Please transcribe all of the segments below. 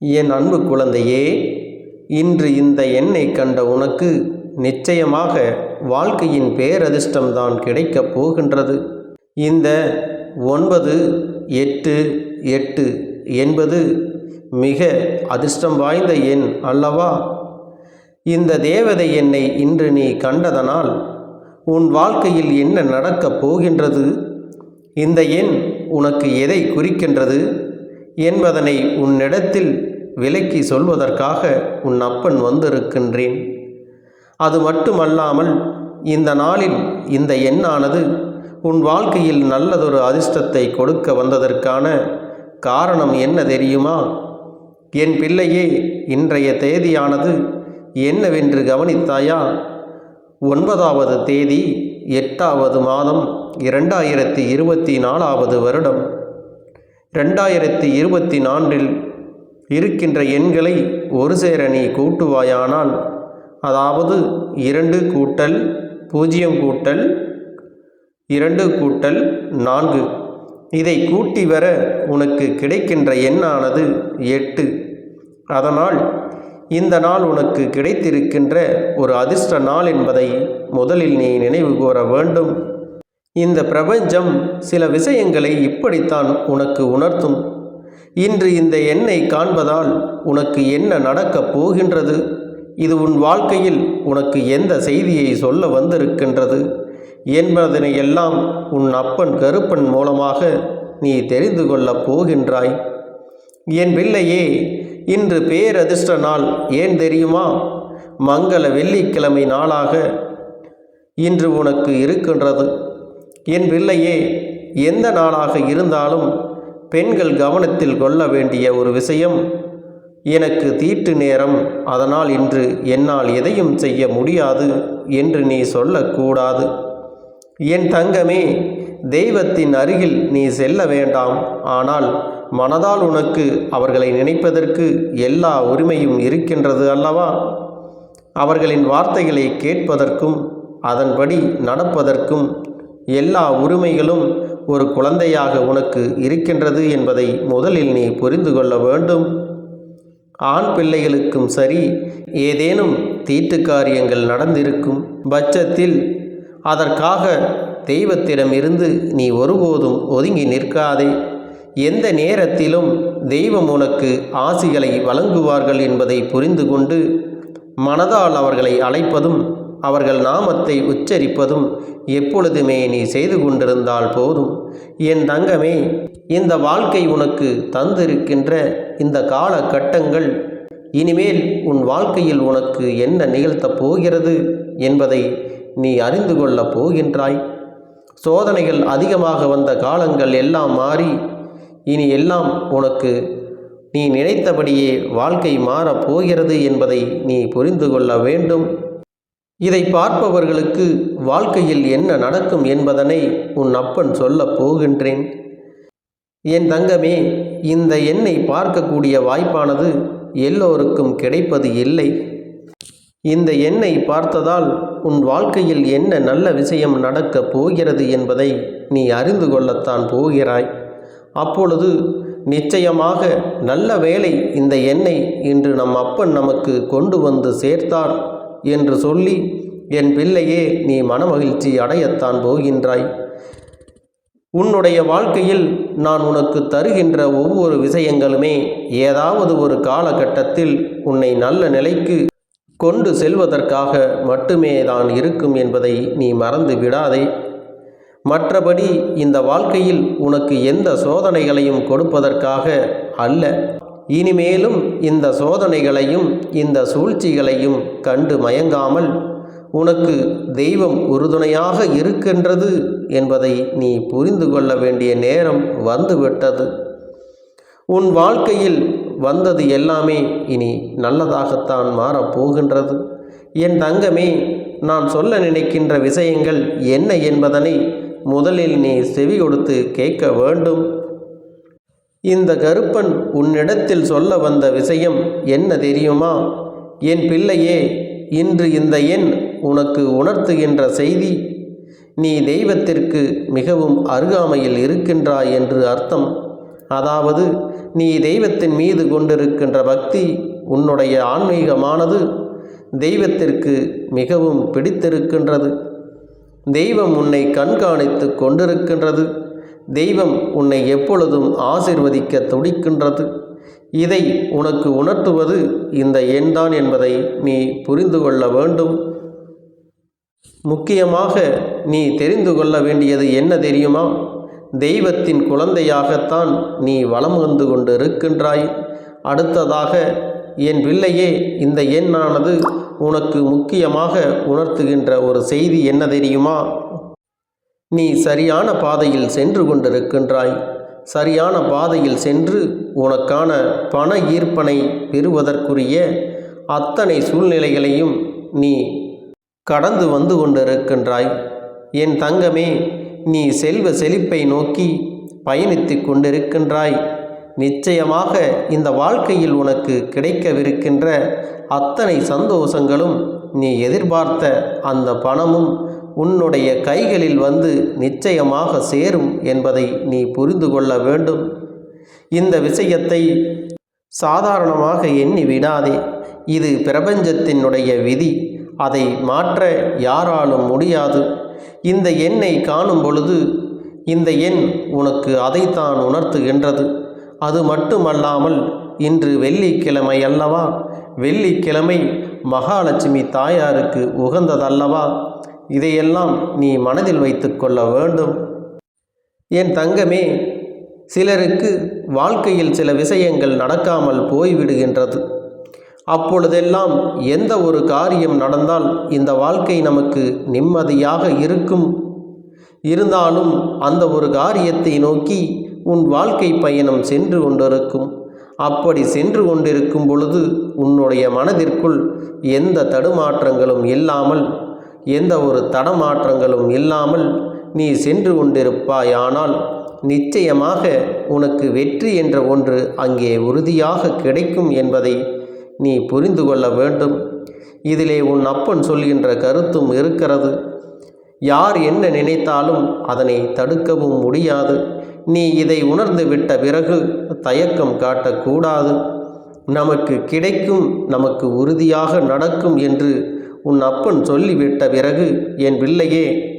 என் அன்பு குழந்தையே இன்று இந்த எண்ணை கண்ட உனக்கு நிச்சயமாக வாழ்க்கையின் பேரதிர்ஷ்டம்தான் கிடைக்கப் போகின்றது. இந்த ஒன்பது எட்டு எட்டு என்பது மிக அதிர்ஷ்டம் வாய்ந்த எண் அல்லவா? இந்த தேவதை என்னை இன்று நீ கண்டதனால் உன் வாழ்க்கையில் என்ன நடக்கப் போகின்றது? இந்த எண் உனக்கு எதை குறிக்கின்றது? என்பதனை உன்னிடத்தில் விலக்கி சொல்வதற்காக உன் அப்பன் வந்திருக்கின்றேன். அது மட்டுமல்லாமல் இந்த நாளில் இந்த எண்ணானது உன் வாழ்க்கையில் நல்லதொரு அதிர்ஷ்டத்தை கொடுக்க வந்ததற்கான காரணம் என்ன தெரியுமா? என் பிள்ளையே இன்றைய தேதியானது என்னவென்று கவனித்தாயா? ஒன்பதாவது தேதி எட்டாவது மாதம் இரண்டாயிரத்தி இருபத்தி நாலாவது வருடம். ரெண்டாயிரத்தி இருபத்தி நான்கில் இருக்கின்ற எண்களை ஒரு சேர நீ கூட்டுவாயானால் அதாவது இரண்டு கூட்டல் பூஜ்ஜியம் கூட்டல் இரண்டு கூட்டல் நான்கு. இதை கூட்டி வர உனக்கு கிடைக்கின்ற எண்ணானது எட்டு. அதனால் இந்த நாள் உனக்கு கிடைத்திருக்கின்ற ஒரு அதிர்ஷ்ட நாள் என்பதை முதலில் நீ நினைவு கூற வேண்டும். இந்த பிரபஞ்சம் சில விஷயங்களை இப்படித்தான் உனக்கு உணர்த்தும். இன்று இந்த எண்ணை காண்பதால் உனக்கு என்ன நடக்கப் போகின்றது? இது உன் வாழ்க்கையில் உனக்கு எந்த செய்தியை சொல்ல வந்திருக்கின்றது? என்பதனை எல்லாம் உன் அப்பன் கருப்பன் மூலமாக நீ தெரிந்து கொள்ளப் போகின்றாய். என் பிள்ளையே இன்று பேரதிர்ஷ்ட நாள். ஏன் தெரியுமா? மங்கள வெள்ளிக்கிழமை நாளாக இன்று உனக்கு இருக்கின்றது. என் பிள்ளையே எந்த நாளாக இருந்தாலும் பெண்கள் கவனத்தில் கொள்ள வேண்டிய ஒரு விஷயம். எனக்கு தீட்டு நேரம். அதனால் இன்று என்னால் எதையும் செய்ய முடியாது என்று நீ சொல்லக்கூடாது. என் தங்கமே தெய்வத்தின் அருகில் நீ செல்ல வேண்டாம். ஆனால் மனதால் உனக்கு அவர்களை நினைப்பதற்கு எல்லா உரிமையும் இருக்கின்றது அல்லவா? அவர்களின் வார்த்தைகளை கேட்பதற்கும் அதன்படி நடப்பதற்கும் எல்லா உரிமைகளும் ஒரு குழந்தையாக உனக்கு இருக்கின்றது என்பதை முதலில் நீ புரிந்து கொள்ள வேண்டும். ஆண் பிள்ளைகளுக்கும் சரி ஏதேனும் தீட்டு காரியங்கள் நடந்திருக்கும் பட்சத்தில் அதற்காக தெய்வத்திடமிருந்து நீ ஒருபோதும் ஒதுங்கி நிற்காதே. எந்த நேரத்திலும் தெய்வம் உனக்கு ஆசிகளை வழங்குவார்கள் என்பதை புரிந்து கொண்டு மனதால் அவர்களை அழைப்பதும் அவர்கள் நாமத்தை உச்சரிப்பதும் எப்பொழுதுமே நீ செய்து கொண்டிருந்தால் போதும். என் தங்கமே இந்த வாழ்க்கை உனக்கு தந்திருக்கின்ற இந்த காலகட்டங்கள் இனிமேல் உன் வாழ்க்கையில் உனக்கு என்ன நிகழ்த்தப் போகிறது என்பதை நீ அறிந்து கொள்ளப் போகின்றாய். சோதனைகள் அதிகமாக வந்த காலங்கள் எல்லாம் மாறி இனி எல்லாம் உனக்கு நீ நினைத்தபடியே வாழ்க்கை மாறப் போகிறது என்பதை நீ புரிந்து கொள்ள வேண்டும். இதை பார்ப்பவர்களுக்கு வாழ்க்கையில் என்ன நடக்கும் என்பதனை உன் அப்பன் சொல்லப் போகின்றேன். என் தங்கமே இந்த எண்ணை பார்க்கக்கூடிய வாய்ப்பானது எல்லோருக்கும் கிடைப்பது இல்லை. இந்த எண்ணை பார்த்ததால் உன் வாழ்க்கையில் என்ன நல்ல விஷயம் நடக்கப் போகிறது என்பதை நீ அறிந்து கொள்ளத்தான் போகிறாய். அப்பொழுது நிச்சயமாக நல்ல வேலை இந்த எண்ணெய் இன்று நம் அப்பன் நமக்கு கொண்டு வந்து சேர்த்தார். என்று சொல்லி என் பிள்ளையே நீ மனமகிழ்ச்சி அடையத்தான் போகின்றாய். உன்னுடைய வாழ்க்கையில் நான் உனக்கு தருகின்ற ஒவ்வொரு விஷயங்களுமே ஏதாவது ஒரு காலகட்டத்தில் உன்னை நல்ல நிலைக்கு கொண்டு செல்வதற்காக மட்டுமே தான் இருக்கும் என்பதை நீ மறந்து விடாதே. மற்றபடி இந்த வாழ்க்கையில் உனக்கு எந்த சோதனைகளையும் கொடுப்பதற்காக அல்ல. இனிமேலும் இந்த சோதனைகளையும் இந்த சூழ்ச்சிகளையும் கண்டு மயங்காமல் உனக்கு தெய்வம் உறுதுணையாக இருக்கின்றது என்பதை நீ புரிந்து கொள்ள வேண்டிய நேரம் வந்துவிட்டது. உன் வாழ்க்கையில் வந்தது எல்லாமே இனி நல்லதாகத்தான் மாறப்போகின்றது. என் தங்கமே நான் சொல்ல நினைக்கின்ற விஷயங்கள் என்ன என்பதனை முதலில் நீ செவி கொடுத்து கேட்க வேண்டும். இந்த கருப்பன் உன்னிடத்தில் சொல்ல வந்த விஷயம் என்ன தெரியுமா? என் பிள்ளையே இன்று இந்த எண் உனக்கு உணர்த்துகின்ற செய்தி நீ தெய்வத்திற்கு மிகவும் அருகாமையில் இருக்கின்றாய் என்று அர்த்தம். அதாவது நீ தெய்வத்தின் மீது கொண்டிருக்கின்ற பக்தி உன்னுடைய ஆன்மீகமானது தெய்வத்திற்கு மிகவும் பிடித்திருக்கின்றது. தெய்வம் உன்னை கண்காணித்து கொண்டிருக்கின்றது. தெய்வம் உன்னை எப்பொழுதும் ஆசிர்வதிக்க துடிக்கின்றது. இதை உனக்கு உணர்த்துவது இந்த எண்தான் என்பதை நீ புரிந்து கொள்ள வேண்டும். முக்கியமாக நீ தெரிந்து கொள்ள வேண்டியது என்ன தெரியுமா? தெய்வத்தின் குழந்தையாகத்தான் நீ வளம் வந்து கொண்டு இருக்கின்றாய் அடுத்ததாக என் பிள்ளையே இந்த எண்ணானது உனக்கு முக்கியமாக உணர்த்துகின்ற ஒரு செய்தி என்ன தெரியுமா? நீ சரியான பாதையில் சென்று கொண்டிருக்கின்றாய். சரியான பாதையில் சென்று உனக்கான பண ஈர்ப்பனை பெறுவதற்குரிய அத்தனை சூழ்நிலைகளையும் நீ கடந்து வந்து கொண்டிருக்கின்றாய். என் தங்கமே நீ செல்வ செழிப்பை நோக்கி பயணித்து கொண்டிருக்கின்றாய். நிச்சயமாக இந்த வாழ்க்கையில் உனக்கு கிடைக்கவிருக்கின்ற அத்தனை சந்தோஷங்களும் நீ எதிர்பார்த்த அந்த பணமும் உன்னுடைய கைகளில் வந்து நிச்சயமாக சேரும் என்பதை நீ புரிந்து கொள்ள வேண்டும். இந்த விஷயத்தை சாதாரணமாக எண்ணி விடாதே. இது பிரபஞ்சத்தினுடைய விதி. அதை மாற்ற யாராலும் முடியாது. இந்த எண்ணை காணும் பொழுது இந்த எண் உனக்கு அதைத்தான் உணர்த்துகின்றது. அது மட்டுமல்லாமல் இன்று வெள்ளிக்கிழமை அல்லவா? வெள்ளிக்கிழமை மகாலட்சுமி தாயாருக்கு உகந்ததல்லவா? இதையெல்லாம் நீ மனதில் வைத்து கொள்ள வேண்டும். என் தங்கமே சிலருக்கு வாழ்க்கையில் சில விஷயங்கள் நடக்காமல் போய்விடுகின்றது. அப்பொழுதெல்லாம் எந்த ஒரு காரியம் நடந்தால் இந்த வாழ்க்கை நமக்கு நிம்மதியாக இருக்கும். இருந்தாலும் அந்த ஒரு காரியத்தை நோக்கி உன் வாழ்க்கை பயணம் சென்று கொண்டிருக்கும். அப்படி சென்று கொண்டிருக்கும் பொழுது உன்னுடைய மனதிற்குள் எந்த தடுமாற்றங்களும் இல்லாமல் எந்த ஒரு தடமாற்றங்களும் இல்லாமல் நீ சென்று கொண்டிருப்பாயானால் நிச்சயமாக உனக்கு வெற்றி என்ற ஒன்று அங்கே உறுதியாக கிடைக்கும் என்பதை நீ புரிந்து கொள்ள வேண்டும். இதிலே உன் அப்பன் சொல்கின்ற கருத்தும் இருக்கிறது. யார் என்ன நினைத்தாலும் அதனை தடுக்கவும் முடியாது. நீ இதை உணர்ந்து விட்ட பிறகு தயக்கம் காட்டக்கூடாது. நமக்கு கிடைக்கும் நமக்கு உறுதியாக நடக்கும் என்று உன் அப்பன் சொல்லிவிட்ட பிறகு என் பிள்ளையே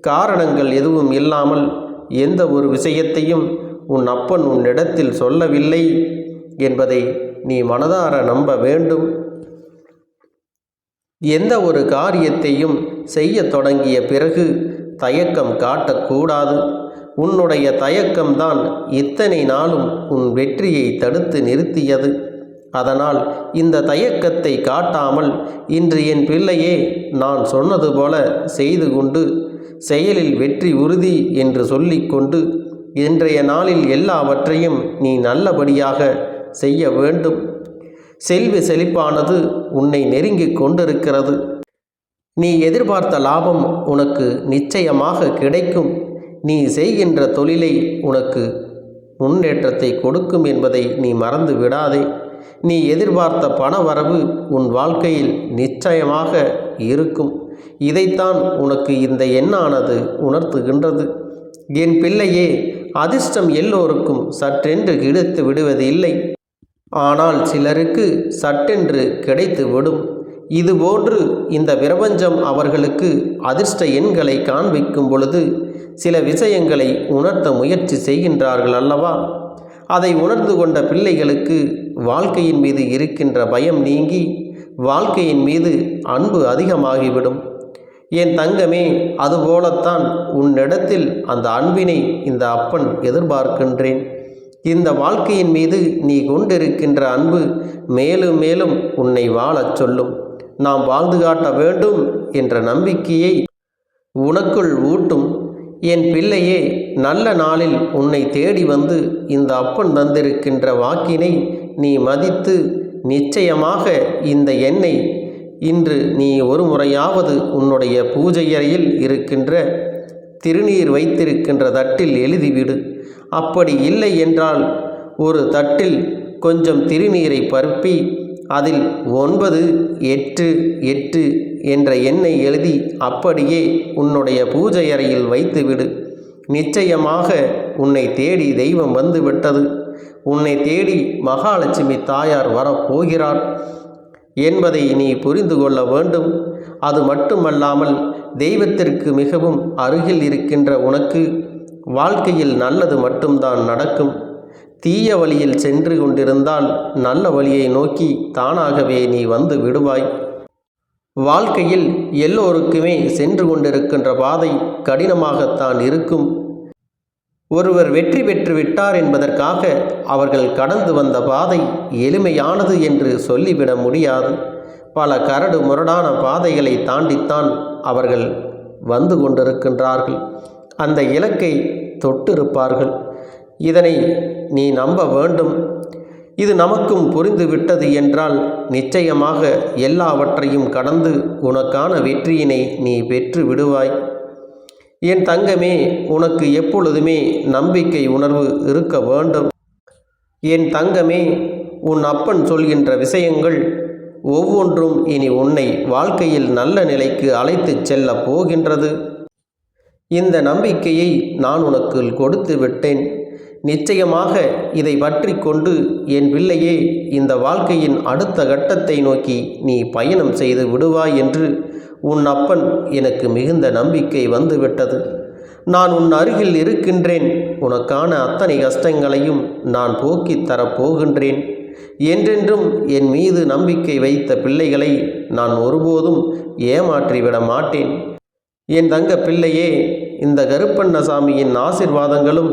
காரணங்கள் எதுவும் இல்லாமல் எந்த ஒரு விஷயத்தையும் உன் அப்பன் உன்னிடத்தில் சொல்லவில்லை என்பதை நீ மனதார நம்ப வேண்டும். எந்த ஒரு காரியத்தையும் செய்ய தொடங்கிய பிறகு தயக்கம் காட்டக்கூடாது. உன்னுடைய தயக்கம்தான் இத்தனை நாளும் உன் வெற்றியை தடுத்து நிறுத்தியது. அதனால் இந்த தயக்கத்தை காட்டாமல் இன்று என் பிள்ளையே நான் சொன்னது போல செய்து கொண்டு செயலில் வெற்றி உறுதி என்று சொல்லிக்கொண்டு இன்றைய நாளில் எல்லாவற்றையும் நீ நல்லபடியாக செய்ய வேண்டும். செல்வி செழிப்பானது உன்னை நெருங்கிக் கொண்டிருக்கிறது. நீ எதிர்பார்த்த லாபம் உனக்கு நிச்சயமாக கிடைக்கும். நீ செய்கின்ற தொழிலை உனக்கு முன்னேற்றத்தை கொடுக்கும் என்பதை நீ மறந்து விடாதே. நீ எதிர்பார்த்த பண வரவு உன் வாழ்க்கையில் நிச்சயமாக இருக்கும். இதைத்தான் உனக்கு இந்த எண்ணானது உணர்த்துகின்றது. என் பிள்ளையே அதிர்ஷ்டம் எல்லோருக்கும் சற்றென்று கிடைத்து விடுவது இல்லை. ஆனால் சிலருக்கு சட்டென்று கிடைத்து விடும். இதுபோன்று இந்த பிரபஞ்சம் அவர்களுக்கு அதிர்ஷ்ட எண்களை காண்பிக்கும் பொழுது சில விஷயங்களை உணர்த்த முயற்சி செய்கின்றார்கள் அல்லவா? அதை உணர்ந்து கொண்ட பிள்ளைகளுக்கு வாழ்க்கையின் மீது இருக்கின்ற பயம் நீங்கி வாழ்க்கையின் மீது அன்பு அதிகமாகிவிடும். என் தங்கமே அதுபோலத்தான் உன்னிடத்தில் அந்த அன்பினை இந்த அப்பன் எதிர்பார்க்கின்றேன். இந்த வாழ்க்கையின் மீது நீ கொண்டிருக்கின்ற அன்பு மேலும் மேலும் உன்னை வாழச் சொல்லும். நாம் வாழ்ந்து காட்ட வேண்டும் என்ற நம்பிக்கையை உனக்குள் ஊட்டும். என் பிள்ளையே நல்ல நாளில் உன்னை தேடி வந்து இந்த அப்பன் தந்திருக்கின்ற வாக்கினை நீ மதித்து நிச்சயமாக இந்த எண்ணெய் இன்று நீ ஒரு முறையாவது உன்னுடைய பூஜையறையில் இருக்கின்ற திருநீர் வைத்திருக்கின்ற தட்டில் எழுதிவிடு. அப்படி இல்லை என்றால் ஒரு தட்டில் கொஞ்சம் திருநீரை பருப்பி அதில் ஒன்பது எட்டு எட்டு என்ற எண்ணை எழுதி அப்படியே உன்னுடைய பூஜை அறையில் வைத்துவிடு. நிச்சயமாக உன்னை தேடி தெய்வம் வந்து விட்டது உன்னை தேடி மகாலட்சுமி தாயார் வரப்போகிறார். என்பதை நீ புரிந்து கொள்ள வேண்டும். அது மட்டுமல்லாமல் தெய்வத்திற்கு மிகவும் அருகில் இருக்கின்ற உனக்கு வாழ்க்கையில் நல்லது மட்டும்தான் நடக்கும். தீய வழியில் சென்று கொண்டிருந்தால் நல்ல வழியை நோக்கி தானாகவே நீ வந்து விடுவாய். வாழ்க்கையில் எல்லோருக்குமே சென்று கொண்டிருக்கின்ற பாதை கடினமாகத்தான் இருக்கும். ஒருவர் வெற்றி பெற்று விட்டார் என்பதற்காக அவர்கள் கடந்து வந்த பாதை எளிமையானது என்று சொல்லிவிட முடியாது. பல கரடு முரடான பாதைகளை தாண்டித்தான் அவர்கள் வந்து கொண்டிருக்கின்றார்கள். அந்த இலக்கை தொட்டிருப்பார்கள். இதனை நீ நம்ப வேண்டும். இது நமக்கும் புரிந்துவிட்டது என்றால் நிச்சயமாக எல்லாவற்றையும் கடந்து உனக்கான வெற்றியினை நீ பெற்று விடுவாய். என் தங்கமே உனக்கு எப்பொழுதுமே நம்பிக்கை உணர்வு இருக்க வேண்டும். என் தங்கமே உன் அப்பன் சொல்கின்ற விஷயங்கள் ஒவ்வொன்றும் இனி உன்னை வாழ்க்கையில் நல்ல நிலைக்கு அழைத்துச் செல்ல போகின்றது. இந்த நம்பிக்கையை நான் உனக்கு கொடுத்து விட்டேன். நிச்சயமாக இதை பற்றி கொண்டு என் பிள்ளையே இந்த வாழ்க்கையின் அடுத்த கட்டத்தை நோக்கி நீ பயணம் செய்து விடுவாய் என்று உன் அப்பன் எனக்கு மிகுந்த நம்பிக்கை வந்துவிட்டது. நான் உன் அருகில் இருக்கின்றேன். உனக்கான அத்தனை கஷ்டங்களையும் நான் போக்கித் தரப்போகின்றேன் என்றென்றும் என் மீது நம்பிக்கை வைத்த பிள்ளைகளை நான் ஒருபோதும் ஏமாற்றிவிட மாட்டேன். என் தங்க பிள்ளையே இந்த கருப்பண்ணசாமியின் ஆசிர்வாதங்களும்